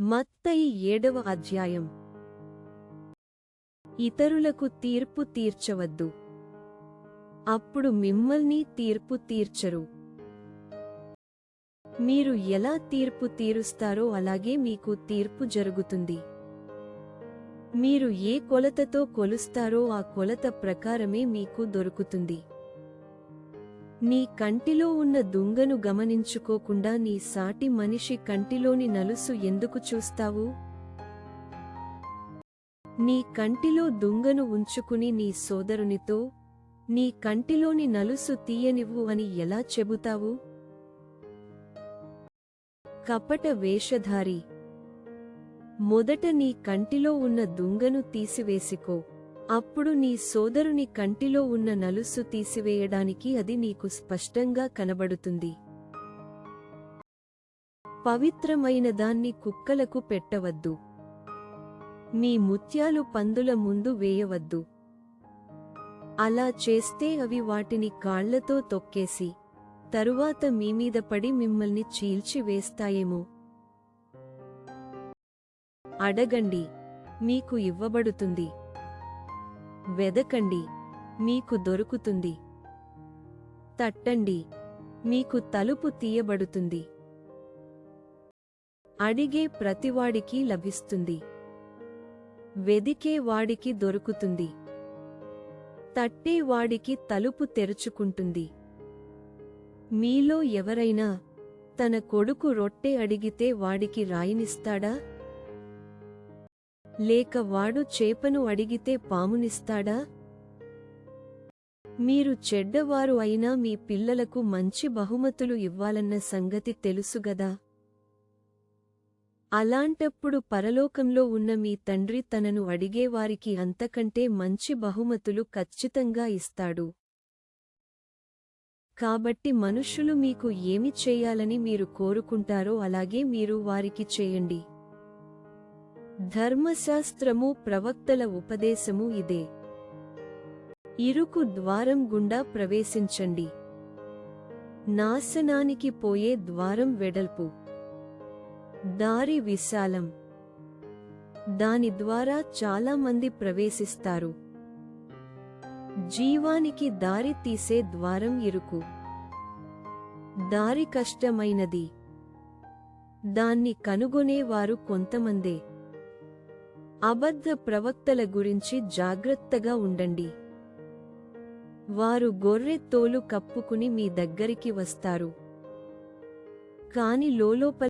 మత్తయి ఏడవ అధ్యాయం. ఇతరులకు తీర్పు తీర్చవద్దు. అప్పుడు మిమ్మల్ని తీర్పు తీర్చరు. మీరు ఎలా తీర్పు తీరుస్తారో అలాగే మీకు తీర్పు జరుగుతుంది. మీరు ఏ కొలతతో కొలుస్తారో ఆ కొలత ప్రకారమే మీకు దొరుకుతుంది. నీ కంటిలో ఉన్న దుంగను గమనించుకోకుండా నీ సాటి మనిషి కంటిలోని నలుసు ఎందుకు చూస్తావు? నీ కంటిలో దుంగను ఉంచుకుని నీ సోదరునితో నీ కంటిలోని నలుసు తీయనివ్వు అని ఎలా చెబుతావు? కపట వేషధారి. మొదట నీ కంటిలో ఉన్న దుంగను తీసివేసికో. అప్పుడు నీ సోదరుని కంటిలో ఉన్న నలుసు తీసివేయడానికి అది నీకు స్పష్టంగా కనబడుతుంది. పవిత్రమైన దాన్ని కుక్కలకు పెట్టవద్దు. మీ ముత్యాలు పందుల ముందు వేయవద్దు. అలా చేస్తే అవి వాటిని కాళ్ళతో తొక్కేసి తరువాత మీమీద పడి మిమ్మల్ని చీల్చి వేస్తాయేమో. అడగండి మీకు ఇవ్వబడుతుంది. వెదకండి మీకు దొరుకుతుంది. తట్టండి మీకు తలుపు తీయబడుతుంది. అడిగే ప్రతివాడికి లభిస్తుంది. వెదికే వాడికి దొరుకుతుంది. తట్టేవాడికి తలుపు తెరుచుకుంటుంది. మీలో ఎవరైనా తన కొడుకు రొట్టె అడిగితే వాడికి రాయినిస్తాడా? లేక వాడు చేపను అడిగితే పామునిస్తాడా? మీరు చెడ్డవారు అయినా మీ పిల్లలకు మంచి బహుమతులు ఇవ్వాలన్న సంగతి తెలుసుగదా అలాంటప్పుడు పరలోకంలో ఉన్న మీ తండ్రి తనను అడిగేవారికి అంతకంటే మంచి బహుమతులు ఖచ్చితంగా ఇస్తాడు. కాబట్టి మనుష్యులు మీకు ఏమి చేయాలని మీరు కోరుకుంటారో అలాగే మీరు వారికి చేయండి. ధర్మశాస్త్రము ప్రవక్తల ఉపదేశము ఇదే. ఇరుకు ద్వారం గుండా ప్రవేశించండి. నాశనానికి పోయే ద్వారం వెడల్పు. దారి విశాలం. దాని ద్వారా చాలామంది ప్రవేశిస్తారు. జీవానికి దారి తీసే ద్వారం ఇరుకు. దారి కష్టమైనది. దాన్ని కనుగొనేవారు కొంతమందే. అబద్ధ ప్రవక్తల గురించి జాగ్రత్తగా ఉండండి. వారు గొర్రె తోలు కప్పుకుని మీ దగ్గరికి వస్తారు. కాని లోలోపల